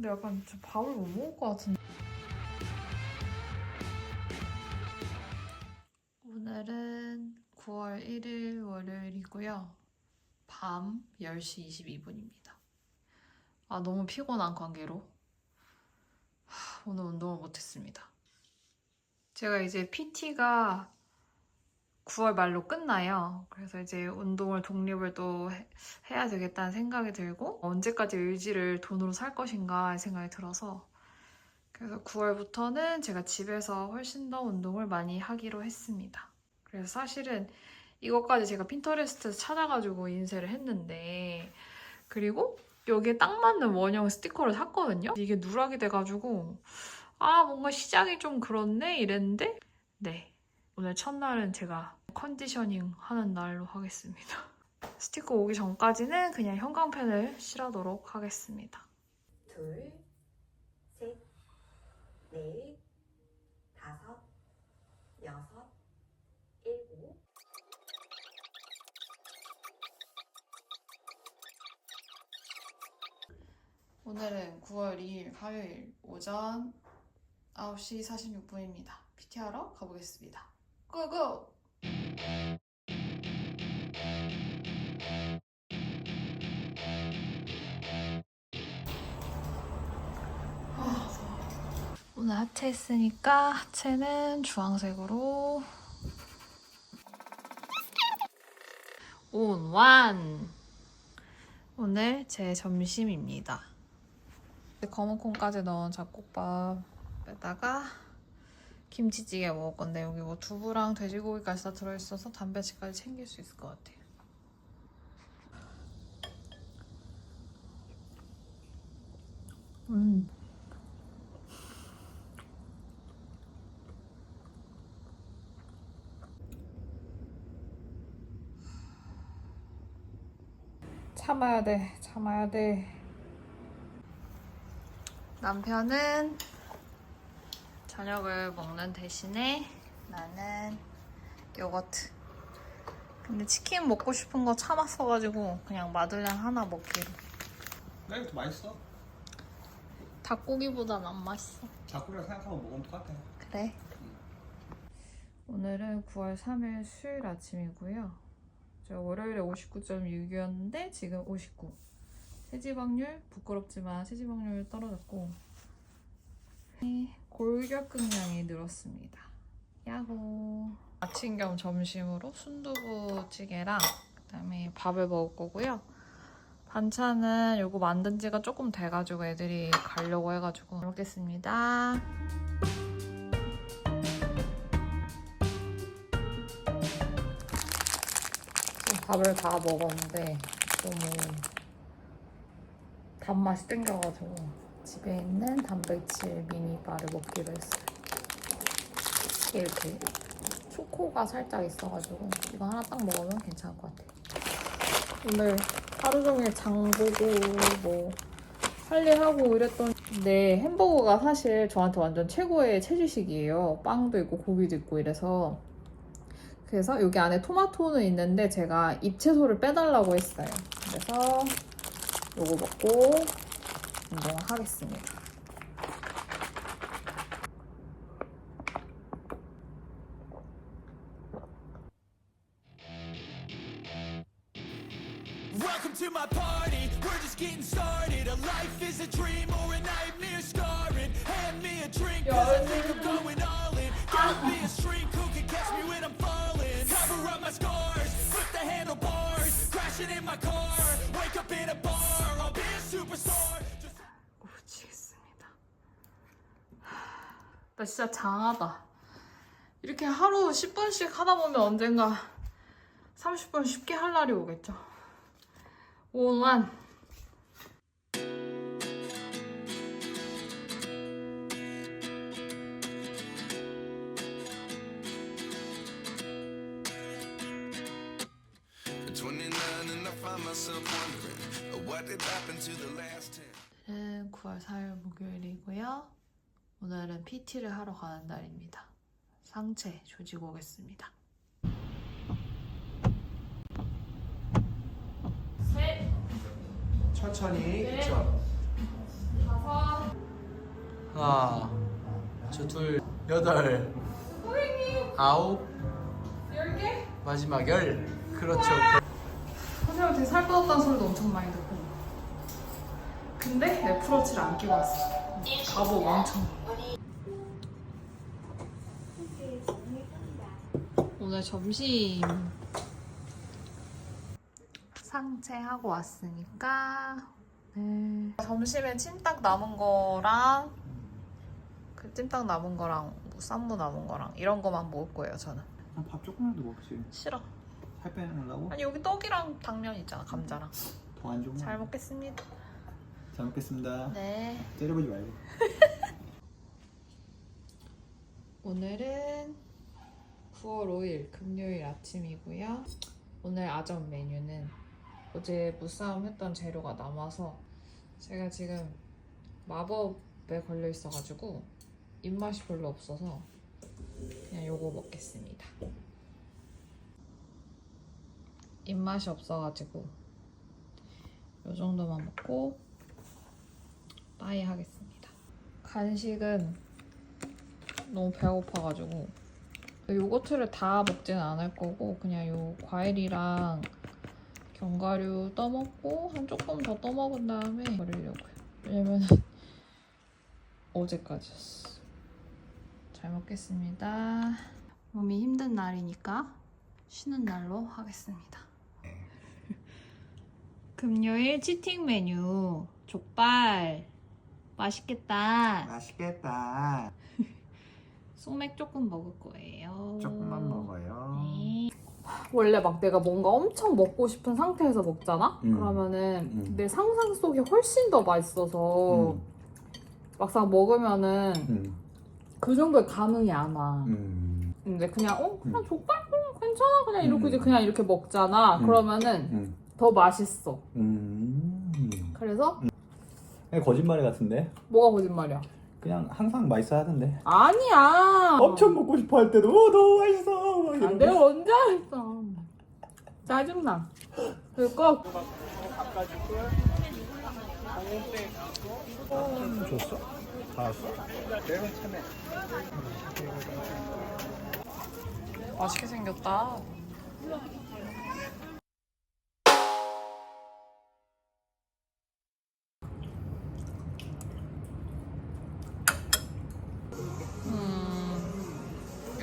근데 약간 좀 밥을 못 먹을 것 같은데. 오늘은 9월 1일 월요일이고요. 밤 10시 22분입니다. 아, 너무 피곤한 관계로 하, 오늘 운동을 못했습니다. 제가 이제 PT가 9월 말로 끝나요. 그래서 이제 운동을 독립을 또 해- 해야 되겠다는 생각이 들고 언제까지 의지를 돈으로 살 것인가 생각이 들어서 그래서 9월부터는 제가 집에서 훨씬 더 운동을 많이 하기로 했습니다. 그래서 사실은 이것까지 제가 핀터레스트에서 찾아가지고 인쇄를 했는데 그리고 여기에 딱 맞는 원형 스티커를 샀거든요. 이게 누락이 돼가지고 아 뭔가 시작이 좀 그렇네 이랬는데 네 오늘 첫날은 제가 컨디셔닝 하는 날로 하겠습니다. 스티커 오기 전까지는 그냥 형광펜을 칠하도록 하겠습니다. 둘, 셋, 넷, 다섯, 여섯, 일곱. 오늘은 9월 2일 화요일 오전 9시 46분입니다. PT하러 가보겠습니다. 고고! 오늘 하체 했으니까 하체는 주황색으로 온완 오늘 제 점심입니다. 검은 콩까지 넣은 잡곡밥에다가 김치찌개 먹을 건데 여기 뭐 두부랑 돼지고기까지 다 들어있어서 단백질까지 챙길 수 있을 것 같아요. 음. 참아야 돼, 참아야 돼. 남편은 저녁을 먹는 대신에 나는 요거트. 근데 치킨 먹고 싶은 거 참았어가지고 그냥 마들렌 하나 먹기로. 나 이거 더 맛있어. 닭고기보단 안 맛있어. 자꾸를 생각하면 먹으면 똑같아. 그래. 오늘은 9월 3일 수요일 아침이고요. 제가 월요일에 59.6이었는데 지금 59. 체지방률 부끄럽지만 체지방률 떨어졌고 골격근량이 늘었습니다. 야호. 아침 겸 점심으로 순두부찌개랑 그다음에 밥을 먹을 거고요. 반찬은 요거 만든 지가 조금 돼가지고 애들이 가려고 해가지고 먹겠습니다. 밥을 다 먹었는데 너무 단맛이 땡겨가지고 집에 있는 단백질 미니바를 먹기로 했어요. 이렇게 초코가 살짝 있어가지고 이거 하나 딱 먹으면 괜찮을 것 같아요. 오늘 하루 종일 장 보고 뭐 할 일 하고 이랬더니 근데 햄버거가 사실 저한테 완전 최고의 채주식이에요. 빵도 있고 고기도 있고 이래서 그래서 여기 안에 토마토는 있는데 제가 잎채소를 빼달라고 했어요. 그래서 요거 먹고 운동을 하겠습니다. Welcome to my party. We're just getting started. A life is a dream or a nightmare scarring. Hand me a drink, cause I think I'm going all in. Gotta be a shrink who can catch me when I'm falling. Cover up my scars, flip the handlebars. Crashing in my car, wake up in a bar. I'll be a superstar. Just 미치겠습니다. 나 진짜 장하다. 이렇게 하루 10분씩 하다 보면 언젠가 30분 쉽게 할 날이 오겠죠. 오만. Find myself wondering uh, what did happen to the last 10. 오늘은 9월 4일 목요일이고요. 오늘은 PT를 하러 가는 날입니다. 상체 조지고 오겠습니다. 천천히. 네. 그쵸? 다섯, 하나, 저 둘, 여덟, 아홉, 열 개? 마지막 열. 그렇죠. 되게 살 빠졌다는 소리도 엄청 많이 듣고 근데 애플워치를 안 끼고 왔어 바보 왕청 오늘 점심 상체하고 왔으니까 네. 점심에 찜닭 남은 거랑 그 찜닭 남은 거랑 뭐 쌈무 남은 거랑 이런 거만 먹을 거예요 저는 밥 조금이라도 먹지. 싫어 살 빼려고? 아니 여기 떡이랑 당면 있잖아 감자랑 더 안 좋은 잘 먹겠습니다 잘 먹겠습니다. 네 때려보지 말고. 오늘은 9월 5일 금요일 아침이고요. 오늘 아점 메뉴는 어제 무싸움 했던 재료가 남아서 제가 지금 마법에 걸려 있어가지고 입맛이 별로 없어서 그냥 요거 먹겠습니다. 입맛이 없어가지고 요 정도만 먹고 빠이 하겠습니다. 간식은 너무 배고파가지고 요거트를 다 먹지는 않을 거고 그냥 요 과일이랑 견과류 떠먹고 한 조금 더 떠먹은 다음에 버리려고요. 왜냐면 어제까지였어. 잘 먹겠습니다. 몸이 힘든 날이니까 쉬는 날로 하겠습니다. 금요일 치팅 메뉴 족발 맛있겠다. 맛있겠다. 소맥 조금 먹을 거예요. 조금만 먹어요. 네. 원래 막 내가 뭔가 엄청 먹고 싶은 상태에서 먹잖아? 음. 그러면은 음. 내 상상 속이 훨씬 더 맛있어서 음. 막상 먹으면은 음. 그 정도의 감흥이 안 와. 음. 근데 그냥 어 그냥 음. 족발 음, 괜찮아 그냥 이렇게 음. 이제 그냥 이렇게 먹잖아. 음. 그러면은 음. 더 맛있어. 음. 그래서 그냥 거짓말 같은데? 뭐가 거짓말이야? 그냥 항상 맛있어 하던데. 아니야. 엄청 먹고 싶어 할 때도 어, 너무 맛있어. 막 아, 이러고. 내가 언제 했어? 짜증나. 그거 줬어? 다 왔어? 맛있게 생겼다.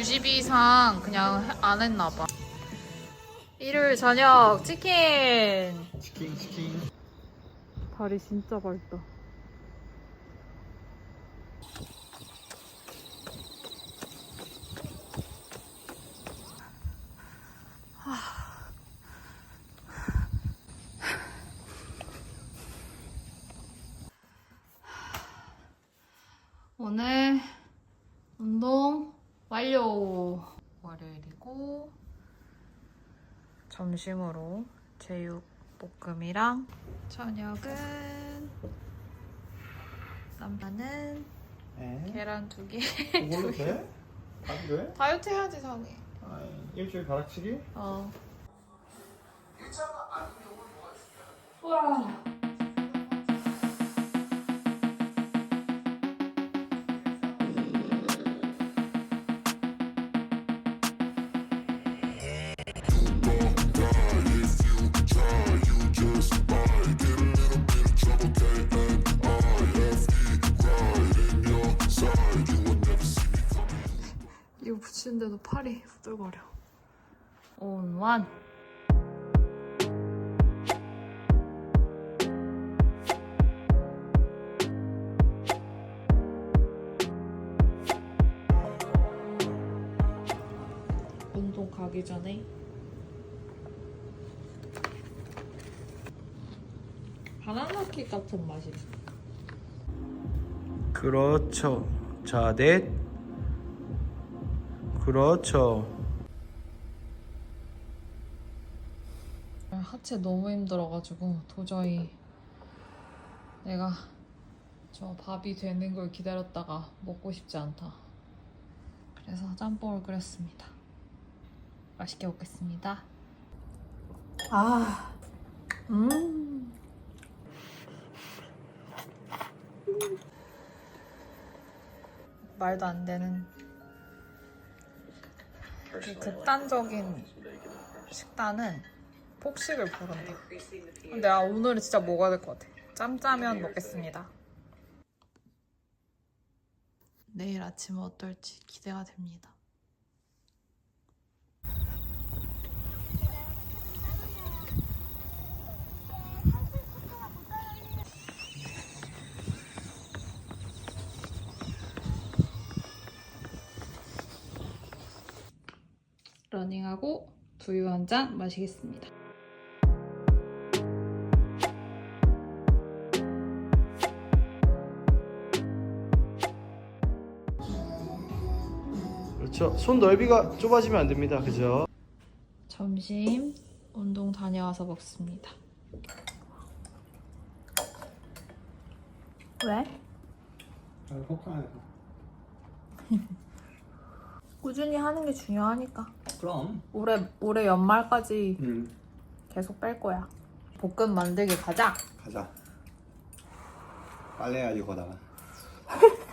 유지비상 그냥 안 했나 봐. 일요일 저녁 치킨. 치킨 치킨. 다리 진짜 밝다. 오늘 운동 완료. 월요일이고 점심으로 제육 볶음이랑 저녁은 남편은 에? 계란 두 개. 그걸로 돼? 가도 돼? 다이어트 해야지 상해. 아, 일주일 가락치기? 어. 이 거 붙이는데도 팔이 후들거려. 온완. 운동 가기 전에 바나나 킥 같은 맛이. 그렇죠. 자, 넷. 그렇죠. 하체 너무 힘들어가지고 도저히 내가 저 밥이 되는 걸 기다렸다가 먹고 싶지 않다. 그래서 짬뽕을 끓였습니다. 맛있게 먹겠습니다. 아, 음. 말도 안 되는 이 극단적인 식단은 폭식을 부른다. 근데 아 오늘은 진짜 먹어야 될 것 같아. 짬짜면 먹겠습니다. 내일 아침은 어떨지 기대가 됩니다. 러닝 하고 두유 한 잔 마시겠습니다. 그렇죠. 손 넓이가 좁아지면 안 됩니다. 그죠? 점심 운동 다녀와서 먹습니다. 왜? 속상해서. 꾸준히 하는 게 중요하니까. 그럼. 올해 올해 연말까지 응. 계속 뺄 거야. 볶음 만들기 가자. 가자. 빨래야지 거다가.